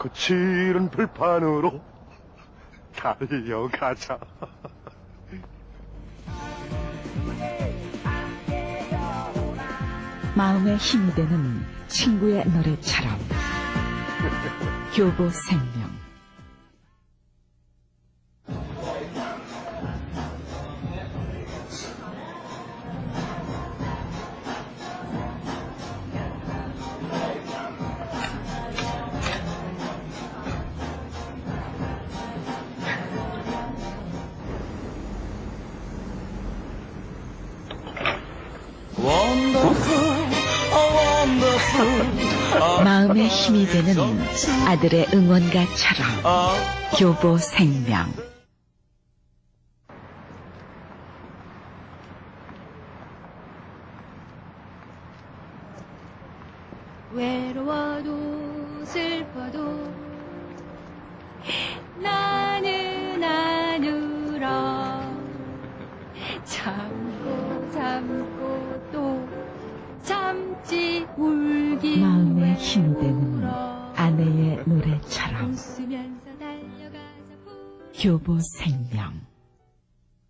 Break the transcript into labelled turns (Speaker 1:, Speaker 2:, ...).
Speaker 1: 거칠은 불판으로 달려가자.
Speaker 2: 마음에 힘이 되는 친구의 노래처럼 교보 생 마음에 힘이 되는 아들의 응원가처럼 교보 생명.
Speaker 3: 외로워도 슬퍼도 나는 안 울어. 참고 참고 또
Speaker 2: 마음에
Speaker 3: 왜
Speaker 2: 힘이 되는. 아내의 노래처럼. 교보 생명